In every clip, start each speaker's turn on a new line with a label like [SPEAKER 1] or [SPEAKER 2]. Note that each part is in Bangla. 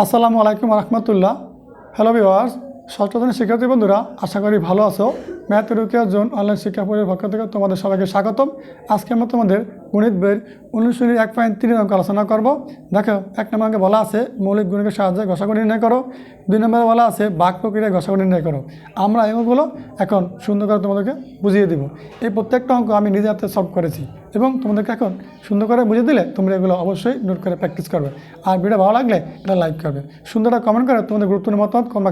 [SPEAKER 1] আসসালামু আলাইকুম রহমতুল্লাহ। হ্যালো ভিওয়ার্স শ্রেণির শিক্ষার্থী বন্ধুরা, আশা করি ভালো আছো। ম্যাথ, রুকিয়া, জোন অনলাইন শিক্ষা পরিবার পক্ষ থেকে তোমাদের সবাইকে স্বাগতম। আজকে আমরা তোমাদের গণিত বইয়ের অনুশীলনী এক পয়েন্ট তিন অঙ্ক আলোচনা করব। দেখো, এক নম্বর অঙ্কে বলা আছে, মৌলিক গুণিকের সাহায্যে ঘষাগুণি নির্ণয় করো। দুই নম্বরে বলা আছে, বাক প্রক্রিয়ায় ঘষাগুণি নির্ণয় করো। আমরা এই অঙ্কগুলো এখন সুন্দর করে তোমাদেরকে বুঝিয়ে দিব। এই প্রত্যেকটা অঙ্ক আমি নিজে হাতে সলভ করেছি এবং তোমাদেরকে এখন সুন্দর করে বুঝিয়ে দিলে তোমরা এগুলো অবশ্যই নোট করে প্র্যাকটিস করবে। আর ভিডিও ভালো লাগলে এটা লাইক করবে। সুন্দর কমেন্ট করে তোমাদের গুরুত্বপূর্ণ মতামত কম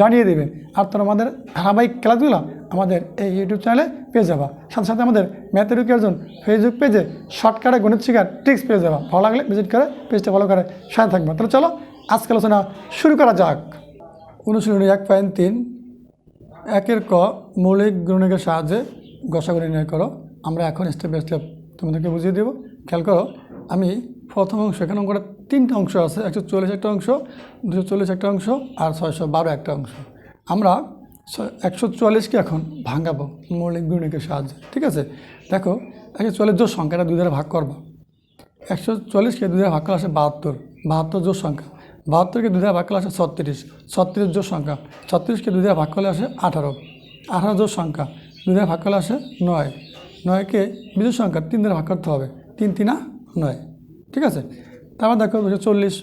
[SPEAKER 1] জানিয়ে দেবে। আর তোমরা আমাদের ধারাবাহিক খেলাধুলা আমাদের এই ইউটিউব চ্যানেলে পেয়ে যাবা। সাথে সাথে আমাদের ম্যাথের জন্য ফেসবুক পেজে শর্টকাটে গণিত শেখার ট্রিক্স পেয়ে যাবা। ভালো লাগলে ভিজিট করে পেজটা ফলো করে সাথে থাকবে। তাহলে চলো আজকে আলোচনা শুরু করা যাক। অনুশীলনী এক পয়েন্ট তিন, একের ক মৌলিক গুণিকের সাহায্যে গসাগুনি নির্ণয় করো। আমরা এখন স্টেপ বাই স্টেপ তোমাদেরকে বুঝিয়ে দেবো। খেয়াল করো, আমি প্রথম অংশ, এখানে অঙ্কটা তিনটা অংশ আছে, একশো চল্লিশ একটা অংশ, দুশো চল্লিশ একটা অংশ, আর ছয়শো বারো একটা অংশ। আমরা একশো চুয়াল্লিশকে এখন ভাঙাবো মৌলিক গুণিকের সাহায্যে, ঠিক আছে? দেখো, একশো চল্লিশ জোর সংখ্যাটা দুই দ্বারা ভাগ করব। একশো চল্লিশকে দুই দ্বারা ভাগ করলে আসে বাহাত্তর বাহাত্তর জোর সংখ্যা। বাহাত্তরকে দুই দ্বারা ভাগ করলে আসে ছত্রিশ ছত্রিশ জোর সংখ্যা। ছত্রিশকে দুই দ্বারা ভাগ করলে আসে আঠারো আঠারো জোর সংখ্যা। দুই দ্বারা ভাগ করলে আসে নয়। নয়কে বিজোর সংখ্যা তিন দ্বারা ভাগ করতে হবে, তিন, তিনা নয়, ঠিক আছে? তারপর দেখো দুশো চল্লিশ,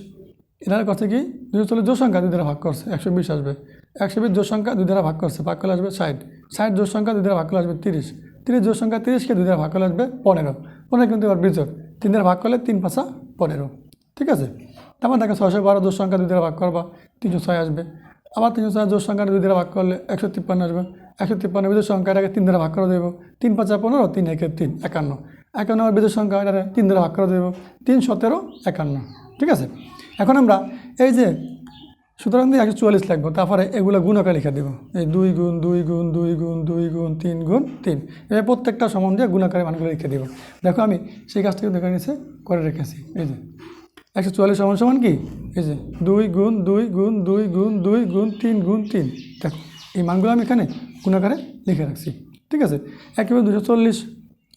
[SPEAKER 1] এটার কথা কি? দুশো চল্লিশ জোর সংখ্যা দুই দ্বারা ভাগ করছে, একশো বিশ আসবে। একশো বিশ জোর সংখ্যা দুই দ্বারা ভাগ করছে, ভাগ করলে আসবে ষাট। ষাট জোর সংখ্যা দুই দ্বারা ভাগ করলে আসবে তিরিশ। তিরিশ জোর সংখ্যা তিরিশকে দুই দ্বারা ভাগ করলে আসবে পনেরো। পনেরো কিন্তু এবার বিজোর তিন দ্বারা ভাগ করলে তিন পাঁচা পনেরো। ঠিক আছে? তারপর দেখো ছয়শো বারো জোর সংখ্যা দুই দ্বারা ভাগ করবা, তিনশো ছয় আসবে। আবার তিনশো ছয় জোর সংখ্যাটা দুই দ্বারা ভাগ করলে একশো তিপ্পান্ন আসবে। একশো তিপ্পান্ন বিজোর সংখ্যাটাকে তিন দ্বারা ভাগ করে দেবো। তিন পাঁচা পনেরো, তিন একে তিন, একান্ন। একান্ন আমার বিজোর সংখ্যা এটাকে তিন দ্বারা ভাগ করে দেবো। তিন সতেরো, একান্ন। ঠিক আছে? এখন আমরা এই যে সুতরাং দিয়ে একশো চুয়াল্লিশ লিখব তারপরে এগুলো গুণকে লিখে দেবো এই দুই গুণ দুই গুণ দুই গুণ দুই গুণ তিন গুণ তিন এবার প্রত্যেকটা সমান দিয়ে গুণাকারে মানগুলো লিখে দেবো দেখো আমি সেই কাজটাকে দেখে নিচে করে রেখেছি এই যে একশো চুয়াল্লিশ সমান সমান কি এই যে দুই গুণ দুই গুণ দুই গুণ দুই গুণ তিন গুণ তিন দেখো এই মানগুলো আমি এখানে গুণাকারে লিখে রাখছি ঠিক আছে একেবারে দুশো চল্লিশ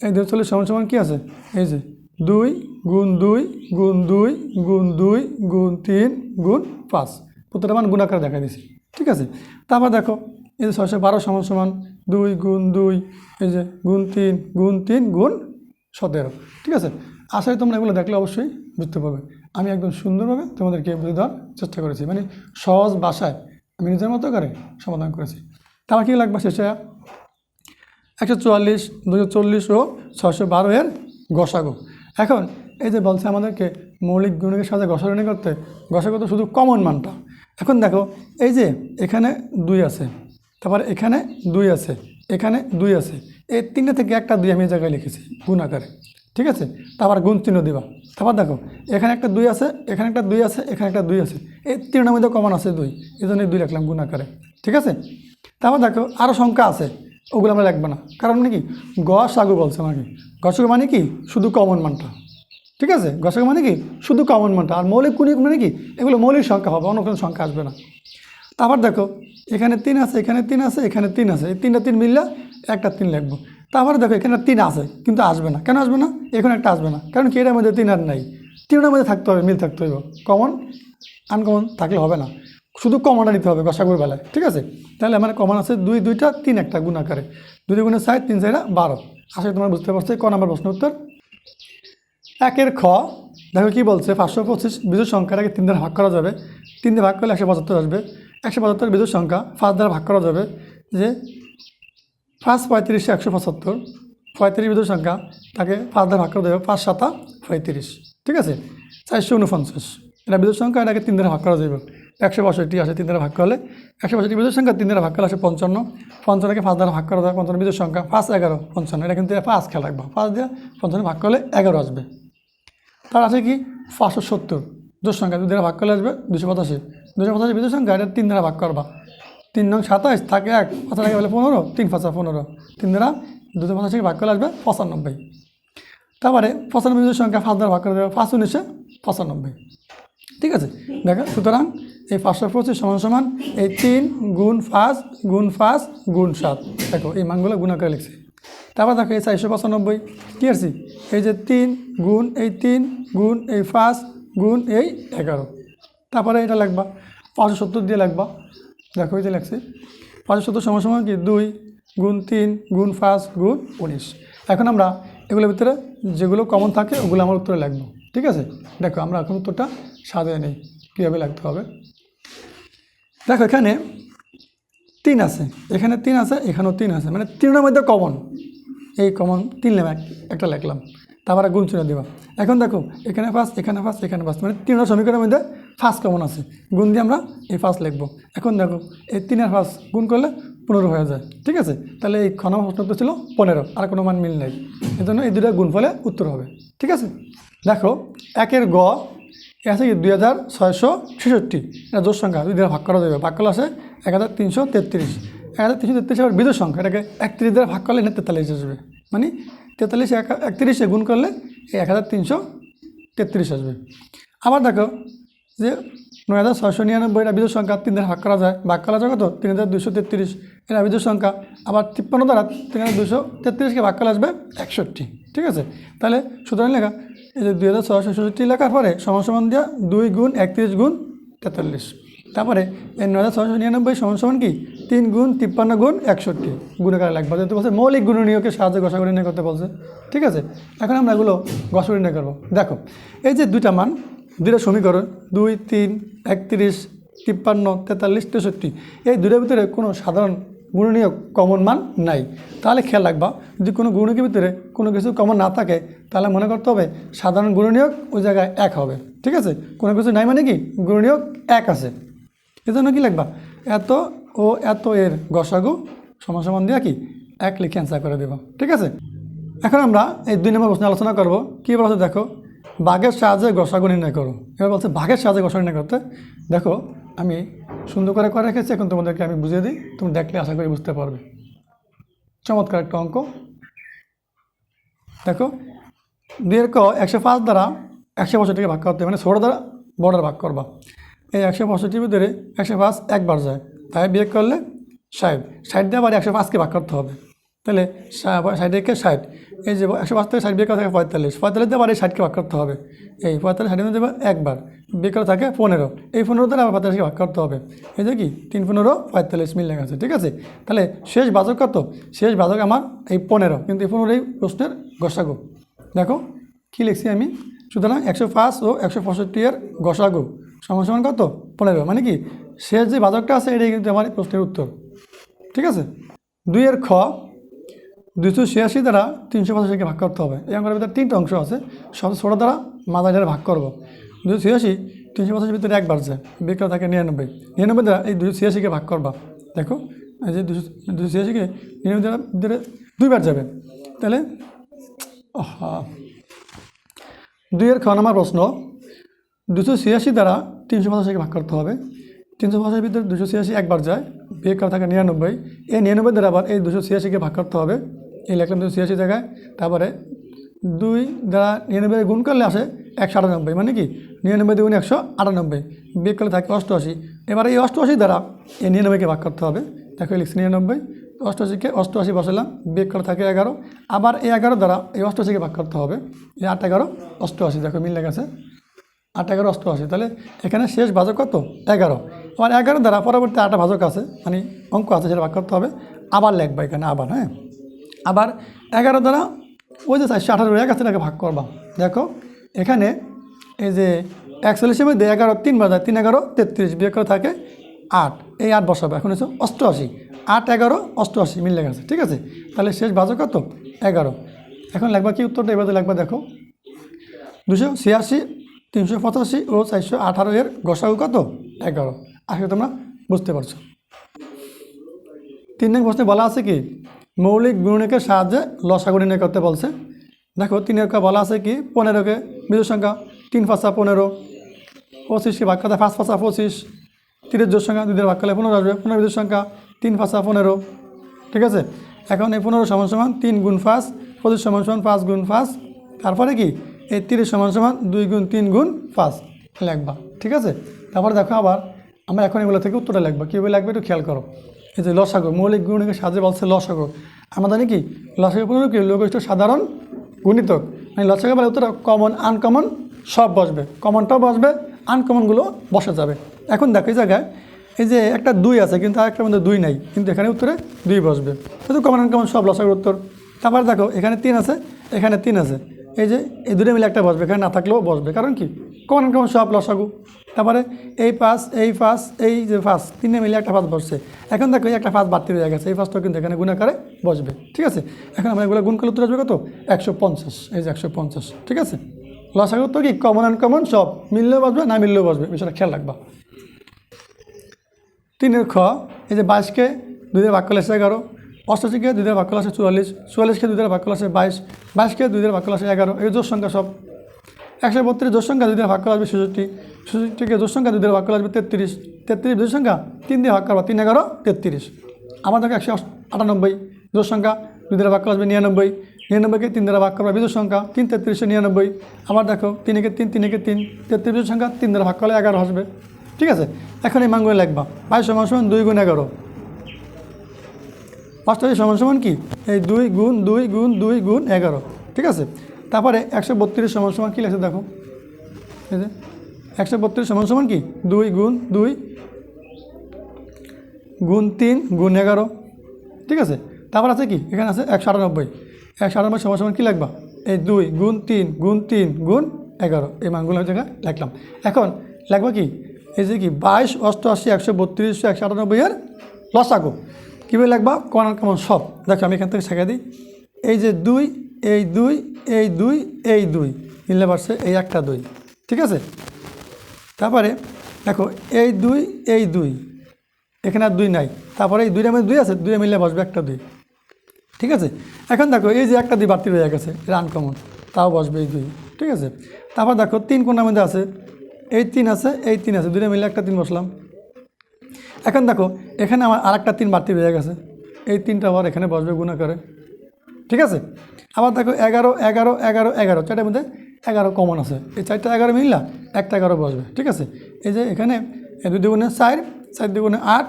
[SPEAKER 1] এই দুশো চল্লিশ সমান সমান কী আছে এই যে দুই গুণ দুই গুণ দুই গুণ দুই গুণ তিন গুণ পাঁচ প্রত্যেকটা মান গুণাকারে দেখা দিয়েছি ঠিক আছে? তারপর দেখো, এই যে ছয়শো বারো সমান সমান দুই গুণ দুই, এই যে গুণ তিন গুণ তিন গুণ সতেরো। ঠিক আছে? আশা করি তোমরা এগুলো দেখলে অবশ্যই বুঝতে পারবে। আমি একদম সুন্দরভাবে তোমাদেরকে বুঝে দেওয়ার চেষ্টা করেছি। মানে সহজ ভাষায় আমি নিজের মতো করে সমাধান করেছি। তারপর কী লাগবে শেষে? একশো চুয়াল্লিশ, দুশো চল্লিশ ও ছশো বারো এর গসাগো। এখন এই যে বলছে আমাদেরকে মৌলিক গুণকের সাথে গসাগণি করতে গসাগো তো শুধু কমন মানটা। এখন দেখো, এই যে এখানে দুই আছে, তারপর এখানে দুই আছে, এখানে দুই আছে, এই তিনটে থেকে একটা দুই আমি এই জায়গায় লিখেছি, গুণ আকারে, ঠিক আছে? তারপর গুণ চিহ্ন দিবা। তারপর দেখো, এখানে একটা দুই আছে, এখানে একটা দুই আছে, এখানে একটা দুই আছে, এই তিনটার মধ্যে কমন আছে দুই, এই জন্য দুই লিখলাম গুণ আকারে, ঠিক আছে? তারপর দেখো আরও সংখ্যা আছে, ওগুলো আমরা লিখব না, কারণ নাকি গস আগু বলছে আমাকে। গসক মানে কি? শুধু কমন মানটা। ঠিক আছে? গসক মানে কি? শুধু কমন মানটা। আর মৌলিক কুণিক মানে কি? এগুলো মৌলিক সংখ্যা হবে, অন্য কোনো সংখ্যা আসবে না। তারপর দেখো, এখানে তিন আছে, এখানে তিন আছে, এখানে তিন আছে। এই তিনটা তিন মিললে একটা তিন লিখব তারপরে দেখো, এখানে তিন আছে, কিন্তু আসবে না। কেন আসবে না? এখানে একটা আসবে না। কারণ কি? এটার মধ্যে তিন আর নাই। তিনটার মধ্যে থাকতে হবে, মিল থাকতে হবে কমন আনকমন থাকলে হবে না। শুধু কমনটা নিতে হবে গসাগুর বেলায়। ঠিক আছে? তাহলে আমার কমন আছে দুই, দুইটা, তিন একটা গুণ আকারে। দুই গুণে সাইড তিন সাইডা বারো। আসলে তোমরা বুঝতে পারছ। ক নাম্বার প্রশ্ন উত্তর? একের খ, দেখো কি বলছে, পাঁচশো পঁচিশ বিজুর সংখ্যাটাকে তিন দ্বারা ভাগ করা যাবে। তিন দিয়ে ভাগ করলে একশো পঁচাত্তর আসবে। একশো পঁচাত্তর বিজুর সংখ্যা পাঁচ দ্বারা ভাগ করা যাবে যে পাঁচ পঁয়ত্রিশে একশো পঁচাত্তর, পঁয়ত্রিশ বিজুর সংখ্যা তাকে পাঁচ দ্বারা ভাগ করা যাবে পাঁচ সাতা পঁয়ত্রিশ। ঠিক আছে? চারশো উনপঞ্চাশ। এটা বিজুর সংখ্যা, এটাকে তিন দ্বারা ভাগ করা যাবে। একশো পঁয়ষট্টি আসে তিন দ্বারা ভাগ করলে। একশো পঁয়ষট্টি বিজুর সংখ্যা তিন দ্বারা ভাগ করলে আসে পঞ্চান্ন। পঞ্চান্নকে পাঁচ দ্বারা ভাগ করা যায় পঞ্চান্ন বিজুর সংখ্যা পাঁচ এগারো, পঞ্চান্ন। এটা কিন্তু পাঁচ খেয়াল রাখব। পাঁচ দিয়ে পঞ্চান্ন ভাগ করলে এগারো আসবে। তার আছে কি? পাঁচশো সত্তর। দুশো সংখ্যা দুই দ্বারা ভাগ করলে আসবে দুশো পঁচাশি। দুশো পঁচাশি বিদ্যুৎ সংখ্যা এটা তিন দ্বারা ভাগ করবা। তিন নং সাতাইশ থাকে এক পাঁচা লাগে বলে পনেরো, তিন পাঁচা পনেরো। তিন দ্বারা দুশো পঁচাশি ভাগ করলে আসবে পঁচানব্বই। তারপরে পঁচানব্বই বিদ্যুৎ সংখ্যা পাঁচ দ্বারা ভাগ করে দেবে পাঁচ উনিশে পঁচানব্বই। ঠিক আছে? দেখো, সুতরাং এই পাঁচশো পঁচিশ সমান সমান এই তিন গুণ পাঁচ গুণ পাঁচ গুণ সাত। দেখো, এই মানগুলো গুণ করে লিখছি। তারপর দেখো এই চারশো পঁচানব্বই, কী আসছি? এই যে তিন গুণ এই তিন গুণ এই পাঁচ গুণ এই এগারো। তারপরে এটা লাগবা, পাঁচশো সত্তর দিয়ে লাগবা। দেখো এই যে লাগছে, পাঁচশো সত্তর সময় সময় কি? দুই গুণ তিন গুণ পাঁচ গুণ উনিশ। এখন আমরা এগুলোর ভিতরে যেগুলো কমন থাকে, ওগুলো আমার উত্তরে লাগবো। ঠিক আছে? দেখো, আমরা এখন উত্তরটা সাজিয়ে নেই, কীভাবে লাগতে হবে। দেখো, এখানে তিন আছে, এখানে তিন আছে, এখানেও তিন আছে মানে তিনের মধ্যে কমন এই কমন তিন লেম একটা লিখলাম। তারপরে গুণ চিহ্ন দেবা। এখন দেখো, এখানে ফার্স্ট এখানে ফার্স্ট এখানে ফার্স্ট মানে তিনটা সমীকরণের মধ্যে ফার্স্ট কমন আছে। গুণ দিয়ে আমরা এই ফার্স্ট লিখব। এখন দেখো, এই তিনের ফার্স্ট গুণ করলে পনেরো হয়ে যায়, ঠিক আছে? তাহলে এই খ নম্বর ছিল পনেরো, আর কোনো মান মিল নেই। এই জন্য এই দুটো গুণ ফলে উত্তর হবে, ঠিক আছে? দেখো, একের গ, এ আছে কি দুই হাজার ছয়শো ছেষট্টি? এটা জোর সংখ্যা, দুই ভাগ করা যাবে। ভাগ করলে আছে এক হাজার তিনশো তেত্রিশ। এক হাজার তিনশো তেত্রিশ আবার বিজোড় সংখ্যা, এটাকে একত্রিশ দ্বারা ভাগ করলে এটা তেতাল্লিশ আসবে। মানে তেতাল্লিশ এক, একত্রিশে গুণ করলে এই এক হাজার তিনশো তেত্রিশ আসবে। আবার দেখো যে নয় হাজার ছয়শো নিরানব্বই এটা বিজোড় সংখ্যা তিন দ্বারা ভাগ করা যায়। ভাগ করা যায় কত? তিন হাজার দুশো তেত্রিশ এটা বিজোড় সংখ্যা। আবার তিপ্পান্ন দ্বারা তিন হাজার দুশো তেত্রিশকে ভাগ করা আসবে একষট্টি। ঠিক আছে? তাহলে সুতরাং লেখা, এই যে দুই হাজার ছয়শো ষষ্ঠি লেখার পরে সমান সমান দেওয়া দুই গুণ একত্রিশ গুণ তেতাল্লিশ। তারপরে এই নয় হাজার ছয়শো নিরানব্বই সমান সমান কি? তিন গুণ তিপ্পান্ন গুণ একষট্টি। গুণে কারা লাগবে যেহেতু বলছে। মৌলিক গুণনীয়কে সাহায্যে গসাগুড়ি নিয়ে করতে বলছে। ঠিক আছে? এখন আমরা এগুলো গসাগুড়ি নিয়ে করব। দেখো, এই যে দুইটা মান, দুইটা সমীকরণ, দুই, তিন, একত্রিশ, তিপ্পান্ন, তেতাল্লিশ, তেষট্টি, এই দুটোর ভিতরে কোনো সাধারণ গুণনীয় কমন মান নাই। তাহলে খেয়াল রাখবা, যদি কোনো গুণকের ভিতরে কোনো কিছু কমন না থাকে, তাহলে মনে করতে হবে সাধারণ গুণনীয়ক ওই জায়গায় এক হবে। ঠিক আছে? কোনো কিছু নাই মানে কি? গুণনীয়ক এক আছে। এজন্য কি লিখবা এত ও এত এর গসাগু সমান সমান দিয়া কি? এক লিখে অ্যান্সার করে দেব। ঠিক আছে? এখন আমরা এই দুই নম্বর প্রশ্নে আলোচনা করব। কী বলছে দেখো? বাঘের সাহায্যে গসাগু নির্ণয় করো। এবার বলছে, বাঘের সাহায্যে গসাগু নির্ণয় করতে? দেখো, আমি সুন্দর করে করে রেখেছি, এখন তোমাদেরকে আমি বুঝিয়ে দিই। তুমি দেখলে আশা করি বুঝতে পারবে। চমৎকার একটা অঙ্ক। দেখো দুইয়ের ক একশো পাঁচ দ্বারা একশো পঁয়ষট্টিকে ভাগ করতে মানে ষোলো দ্বারা বর্ডার ভাগ করবা। এই একশো পঁয়ষট্টির ভিতরে একশো পাঁচ একবার যায়। তাই বিয়োগ করলে ষাট। ষাট দিয়ে আবার একশো পাঁচকে ভাগ করতে হবে। তাহলে ষাট একে ষাট। এই যে একশো পাঁচ থেকে ষাট বিয়োগ করা থাকে পঁয়তাল্লিশ। পঁয়তাল্লিশ দিয়ে আবার এই ষাটকে ভাগ করতে হবে। এই পঁয়তাল্লিশ ষাটের মধ্যে একবার। বিয়োগ করা থাকে পনেরো। এই পনেরো দ্বারা আবার পঁয়তাল্লিশকে ভাগ করতে হবে। এই যে কি? তিন পনেরো, পঁয়তাল্লিশ মিল লেখা আছে। ঠিক আছে? তাহলে শেষ বাজক কত? শেষ বাজক আমার এই পনেরো। কিন্তু এই পনেরো এই প্রশ্নের গসাগু। দেখো, কী লিখছি আমি? সুতরাং একশো পাঁচ ও একশো পঁয়ষট্টি এর গসাগু। সমান সমান কত? পনেরো। মানে কি শেষ যে বাজকটা আছে, এটাই কিন্তু আমার প্রশ্নের উত্তর। ঠিক আছে? দুইয়ের খ দুশো ছিয়াশি দ্বারা তিনশো পঁচাশিকে ভাগ করতে হবে। এই অঙ্কের ভিতরে তিনটা অংশ আছে, সব ছোটো দ্বারা মাঝারি দ্বারা ভাগ করব। দুশো ছিয়াশি, তিনশো পঁচাশির ভিতরে একবার যায় বিক্রয় থাকে নিরানব্বই। নিরানব্বই দ্বারা এই দুশো ছিয়াশিকে ভাগ করবা। দেখো, এই যে দুশো দুশো ছিয়াশিকে নিরানব্বই দ্বারা ভিতরে দুইবার যাবে। তাহলে দুইয়ের খ নম্বর প্রশ্ন দুশো ছিয়াশি দ্বারা তিনশো পঁচাশিকে ভাগ করতে হবে। তিনশো পঁচাশির ভিতরে দুশো ছিয়াশি একবার যায়, বিয়োগ করা থাকে নিরানব্বই। এই নিরানব্বই দ্বারা আবার এই দুশো ছিয়াশিকে ভাগ করতে হবে। এই লিখলাম দুশো ছিয়াশি জায়গায়। তারপরে দুই দ্বারা নিরানব্বই গুণ করলে আসে একশো আটানব্বই। মানে কি? নিরানব্বই দুগুণ একশো আটানব্বই। বিয়োগ করলে থাকে অষ্টআশি। এবার এই অষ্টআশি দ্বারা এই নিরানব্বইকে ভাগ করতে হবে। দেখো লিখছি নিরানব্বই। অষ্টআশিকে অষ্টআশি বসালাম, বিয়োগ করা থাকে এগারো। আবার এই এগারো দ্বারা এই অষ্টআশিকে ভাগ করতে হবে। এই আট এগারো, অষ্টআশি। দেখো মিল লেগেছে আট, এগারো অষ্টআশি তাহলে এখানে শেষ ভাজক কত? এগারো। আবার এগারো দ্বারা পরবর্তী আটটা ভাজক আছে মানে অঙ্ক আছে সেটা ভাগ করতে হবে। আবার লিখবা এখানে, আবার হ্যাঁ? আবার এগারো দ্বারা ওই যে চারশো আঠারো এক আছে ভাগ করবা। দেখো, এখানে এই যে একচল্লিশের মধ্যে এগারো তিন বাজার তিন, এগারো, তেত্রিশ, বিয়োগ করে থাকে আট। এই আট বসাবো, এখন হচ্ছে অষ্টআশি। আট, এগারো, অষ্টআশি, মিল লেগে আছে, ঠিক আছে? তাহলে শেষ ভাজক কত? এগারো। এখন লাগবা কি উত্তরটা? এবার লাগবা দেখো। দুশো ছিয়াশি তিনশো পঁচাশি ও চারশো আঠারো এর গসাগু কত? এগারো। আসলে তোমরা বুঝতে পারছ। তিন নং প্রশ্নে বলা আছে কি, মৌলিক গুণনীকের সাহায্যে লসাগু নির্ণয় করতে বলছে। দেখো তিনের বলা আছে কি, পনেরোকে বিজয় সংখ্যা তিন পাঁচা পনেরো, পঁচিশকে ভাগ করতে পাঁচ পাঁচা পঁচিশ, তিনের জোর সংখ্যা দুধের ভাগ পনেরো আসবে, পনেরো বিজয় সংখ্যা তিন পাঁচা পনেরো। ঠিক আছে? এখন এই পনেরো সমান সমান তিন গুণ পাঁচ, পঁচিশ সমান সমান পাঁচ গুণ পাঁচ। তারপরে কি এই তিরিশ সমান সমান দুই গুণ তিন গুণ পাঁচ। লিখবা, ঠিক আছে? তারপরে দেখো আবার, আমরা এখন এগুলো থেকে উত্তরটা লিখব। কীভাবে লাগবে একটু খেয়াল করো। এই যে লসাগু, মৌলিক গুণিকের সাহায্যে বলছে লসাগু। আমরা জানি কি, লসাগু পনেরো কি? লঘিষ্ঠ সাধারণ গুণিতক। মানে লসাগু বলে উত্তর কমন আনকমন সব বসবে। কমনটাও বসবে আনকমনগুলো বসা যাবে। এখন দেখো এই জায়গায়, এই যে একটা দুই আছে, কিন্তু আরেকটার মধ্যে দুই নাই, কিন্তু এখানে উত্তরে দুই বসবে। শুধু কমন আনকমন সব লসাগুর উত্তর। তারপর দেখো, এখানে তিন আছে, এখানে তিন আছে। এই যে এই দুটো মিলে একটা বসবে, এখানে না থাকলেও বসবে। কারণ কি? কমন আনকমন সব লস লসাগু তারপরে এই পাস এই পাস এই যে ফাঁস তিনে মিলে একটা ফাঁস বসছে। এখন দেখো, এই একটা ফাঁস বাড়তি হয়ে গেছে, এই ফাঁসটাও কিন্তু এখানে গুণাকারে বসবে। ঠিক আছে? এখন আমরা এগুলো গুণ করলে উত্তর আসবে কত? একশো পঞ্চাশ। এই যে একশো পঞ্চাশ। ঠিক আছে? লসাগু তো কি? কমন আনকমন সব মিললেও বসবে, না মিললেও বসবে। বিষয়টা খেয়াল রাখবা। তিনের খ, এই যে বাইশকে দুই দিয়ে ভাগ করলে এগারো অষ্টাশিকে দুই দিয়ে ভাগ করলে আসে চুয়াল্লিশ, চুয়াল্লিশকে দুই দিয়ে ভাগ করলে আসে বাইশ, বাইশকে দুই দিয়ে ভাগ এগারো। এই জোর সংখ্যা সব একশো বত্রিশ জোর সংখ্যা দুই দিয়ে ভাগ করা আসবে ছেষট্টি, ছেষট্টিকে জোর সংখ্যা দুই দিয়ে ভাগ করা আসবে তেত্রিশ তেত্রিশ জোর সংখ্যা তিন দিয়ে ভাগ করবা তিন, এগারো, তেত্রিশ। আমার দেখো একশো আটানব্বই জোর সংখ্যা দুই দিয়ে ভাগ করা আসবে নিরানব্বই, নিরানব্বইকে তিন দ্বারা ভাগ করবা বিজোর সংখ্যা, তিন, তেত্রিশে নিরানব্বই। আবার দেখো তিনেকে তিন তিনেকে তিন, তেত্রিশ সংখ্যা তিন দ্বারা ভাগ করলে এগারো আসবে। ঠিক আছে? এখন এই মানগুলো লিখবা। বাইশ সমান দুই গুণ এগারো। অষ্টাশি সমান সমান কি? এই দুই গুণ দুই গুণ দুই গুণ এগারো। ঠিক আছে? তারপরে একশো বত্রিশ সমান সমান কী লেখছে দেখো? এই যে, একশো বত্রিশ সমান সমান কি? দুই গুণ দুই গুণ তিন গুণ এগারো। ঠিক আছে? তারপর আছে কি? এখানে আছে একশো আটানব্বই। একশো আটানব্বই সমান সমান কী লিখবা? এই দুই গুণ তিন গুণ তিন গুণ এগারো। এই মানগুলো জায়গায় লিখলাম। এখন লিখবা কি? এই যে কি? বাইশ অষ্টআশি, একশো বত্রিশ, একশো আটানব্বই এর লসাগু। কীভাবে লাগবা? কোন কেমন সব। দেখো, আমি এখান থেকে শেখা দিই। এই যে দুই, এই দুই এই দুই এই দুই। মিললে পারছে এই একটা দুই। ঠিক আছে? তারপরে, দেখো, এই দুই এই দুই। এখানে আর দুই নাই। তারপরে এই দুইটা মধ্যে দুই আছে, দুইটা মিললে বসবে একটা দুই। ঠিক আছে? এখন দেখো, এই যে একটা দুই বাড়তি হয়ে গেছে এটা আনকমন তাও বসবে এই দুই। ঠিক আছে? তারপর দেখো, তিন কোনার মধ্যে আছে, এই তিন আছে, এই তিন আছে, দুইটা মিলে একটা তিন বসলাম। এখন দেখো, এখানে আমার আর একটা তিন বাড়তি হয়ে গেছে এই তিনটা আবার এখানে বসবে গুণা করে। ঠিক আছে? আবার দেখো, এগারো এগারো এগারো এগারো, চারটার মধ্যে এগারো কমন আছে। এই চারটা এগারো মিললা, একটা এগারো বসবে। ঠিক আছে? এই যে এখানে দুই দুগুণে চার চার দুগুণে আট,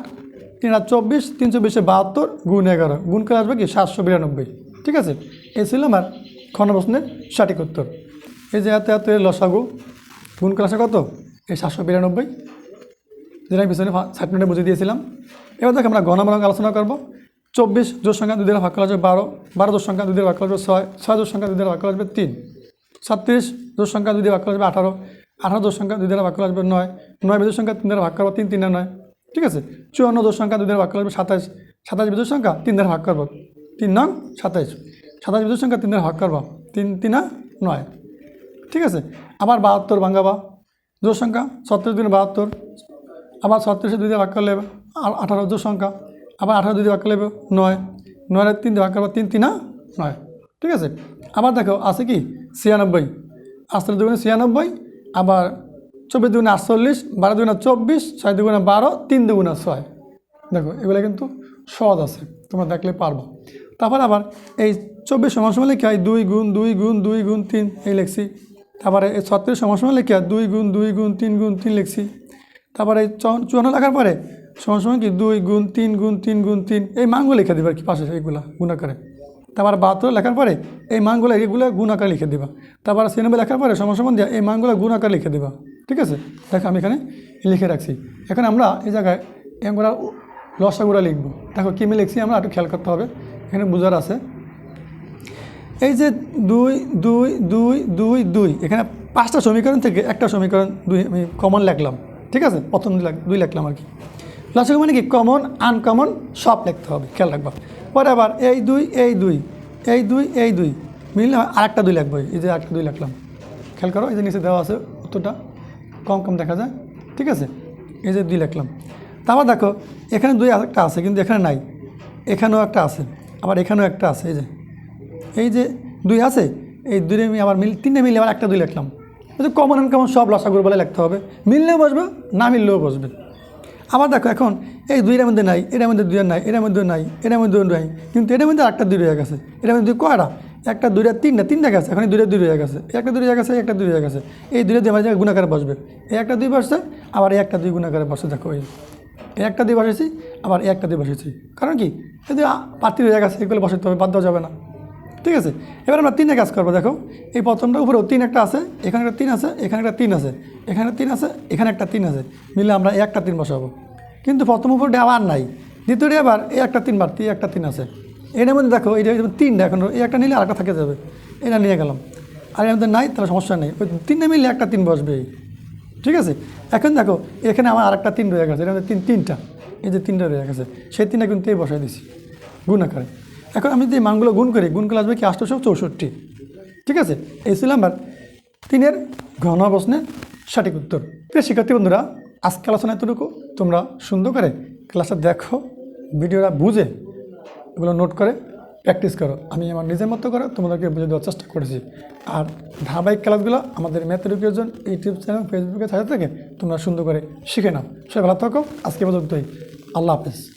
[SPEAKER 1] তিন আর চব্বিশ, তিন চব্বিশে বাহাত্তর, গুণ এগারো। গুণ করে আসবে কি? সাতশো বিরানব্বই। ঠিক আছে? এই ছিল আমার খন প্রশ্নের সঠিক উত্তর। এই যে এত এত লসাগু, গুণ করে আসে কত? এই সাতশো বিরানব্বই। যেটা আমি পিছনে মিনিটে বুঝিয়ে দিয়েছিলাম এবার দেখো আমরা গণমানক আলোচনা করব চব্বিশ জোর সংখ্যা দুধের ভাগ করা আসবে বারো বারো জোর সংখ্যা দুধের ভাগ করা আসবে ছয় ছয় জোর সংখ্যা দুধের ভাগ করা আসবে তিন ছত্রিশ জোর সংখ্যা দুধের ভাগ করা আসবে আঠারো আঠারো জোর সংখ্যা দুধের ভাগ করা আসবে নয় নয় বিজোর সংখ্যা তিন দ্বারা ভাগ করব তিন তিনে নয় ঠিক আছে চুয়ান্ন জোর সংখ্যা দুধের ভাগ করা আসবে সাতাইশ সাতাইশ বিজোর সংখ্যা তিন দ্বারা ভাগ করব তিন নং সাতাইশ সাতাইশ বিজোর সংখ্যা তিন দ্বারা ভাগ করব তিন তিনা নয় ঠিক আছে আবার বাহাত্তর ভাঙ্গাবা জোর সংখ্যা ছত্রিশ দিন বাহাত্তর আবার ছত্রিশে দুই দিয়ে ভাগ করলে আঠারো জোর সংখ্যা। আবার আঠারো দুই দিয়ে ভাগ করলে নয়। নয় তিন দিয়ে ভাগ করব তিন, তিনা নয়। ঠিক আছে? আবার দেখো, আছে কি? ছিয়ানব্বই। আসতে দুগুণে ছিয়ানব্বই, আবার চব্বিশ দুগুণে আটচল্লিশ, বারো দুগুণে চব্বিশ, ছয় দুগুণে বারো, তিন দুগুণে ছয়। দেখো, এগুলো কিন্তু সহজ আছে, তোমরা দেখলে পারব। তারপর আবার এই চব্বিশ সমান সময় লিখে হয় দুই গুণ দুই গুণ দুই গুণ, তিন, এই লিখছি। তারপরে এই ছত্রিশ সমান সময় লিখে হয় দুই গুণ দুই গুণ, তিন গুণ, তিন লিখছি। তারপরে চুয়ান্ন লেখার পরে সময় সময় কি দুই গুণ তিন গুণ তিন গুণ তিন, এই মানগুলো লিখে দিবা আর কি পাশে এইগুলা গুণাকারে তারপর বাহাত্তর লেখার পরে এই মানগুলো এগুলো গুণাকার লিখে দিবা। তারপর সিনেমা লেখার পরে সময় সমান দিয়ে এই মানগুলো গুণাকার লিখে দিবা। ঠিক আছে? দেখো আমি এখানে লিখে রাখছি। এখন আমরা এই জায়গায় এগুলা লসাগুড়া লিখব। দেখো কী আমি লিখছি, আমরা একটু খেয়াল করতে হবে। এখানে বোঝার আছে। এই যে দুই দুই দুই দুই দুই, এখানে পাঁচটা সমীকরণ থেকে একটা সমীকরণ দুই আমি কমন লিখলাম। ঠিক আছে? প্রথম দুই লাখ- দুই লিখলাম আর কি লসাগু মানে কি? কমন, আনকমন, সব লিখতে হবে। খেয়াল রাখবা। পরে আবার এই দুই এই দুই এই দুই এই দুই। মিললে আরেকটা দুই লিখব। এই যে আরেকটা দুই লিখলাম। খেয়াল করো, এই যে নিচে দেওয়া আছে উত্তরটা। কম কম দেখা যায়। ঠিক আছে? এই যে দুই লিখলাম। তারপর দেখো, এখানে দুই একটা আছে, কিন্তু এখানে নাই। এখানেও একটা আছে। আবার এখানেও একটা আছে। এই যে এই যে দুই আছে, এই দুইটা আমি আবার মিল তিনটে মিলে আবার একটা দুই লিখলাম। কমন অ্যান্ড কমন সব লসাগুর বলে লিখতে হবে। মিললেও বসবে, না মিললেও বসবে। আবার দেখো, এখন এই দুইটার মধ্যে নাই, এটার মধ্যে দুইয়ের নাই, এটার মধ্যে নাই, এটার মধ্যে নাই, কিন্তু এটার মধ্যে একটা দুই রয়ে গেছে। এটার মধ্যে দুই কয়টা? একটা দুইটা, তিনটা তিনটা গেছে, এখন দুইটা দুই রয়ে গেছে। একটা দুই রয়ে গেছে একটা দুই রয়ে গেছে। এই দুইটা দুই আমার গুণাকারে বসবে। এই একটা দুই বসছে, আবার এই একটা দুই গুণাকারে বসে দেখো এই। একটা দুই বসেছি, আবার একটা দিয়ে বসেছি। কারণ কি? যদি পাত্রী হয়ে গেছে, এগুলো বসাতে হবে দেওয়া যাবে না। ঠিক আছে? এবার আমরা তিনে কাজ করব, দেখো। এই প্রথমটা উপরেও তিন একটা আছে, এখানে একটা তিন আছে, এখানে একটা তিন আছে, এখানে তিন আছে, এখানে একটা তিন আছে। মিলে আমরা একটা তিন বসাবো। কিন্তু প্রথম উপরটা আবার নাই। দ্বিতীয়টা আবার এই একটা তিন বাড়তি, এই একটা তিন আছে। এটার মধ্যে দেখো যেমন তিনটা, এখন এই একটা নিলে আরেকটা থেকে যাবে। এটা নিয়ে গেলাম। আর এর মধ্যে নাই, তাহলে সমস্যা নেই। ওই তিনটা মিলে একটা তিন বসবে এই ঠিক আছে? এখন দেখো, এখানে আমার আরেকটা তিন রয়ে গেছে। এর মধ্যে তিন, তিনটা। এই যে তিনটা রয়ে গেছে। সেই তিনটা কিন্তু এই বসাই দিছি। গুণ আকারে। এখন আমি যদি মানগুলো গুণ করি, গুণ করলে আসবে কি? আটশোশো চৌষট্টি। ঠিক আছে? এই ছিল আমার তিনের ঘন প্রশ্নের সঠিক উত্তর। প্রিয় শিক্ষার্থী বন্ধুরা আজকে আলোচনা এতটুকু। তোমরা সুন্দর করে ক্লাসটা দেখো, ভিডিওটা বুঝে এগুলো নোট করে প্র্যাকটিস করো। আমি আমার নিজের মতো করে তোমাদেরকে বুঝে দেওয়ার চেষ্টা করেছি। আর ধারাবাহিক ক্লাসগুলো আমাদের ম্যাথের জন্য ইউটিউব চ্যানেল, ফেসবুকে ছাড়া থেকে, তোমরা সুন্দর করে শিখে নাও। সবাই ভালো থাকো। আজকে পর্যন্তই। আল্লাহ হাফেজ।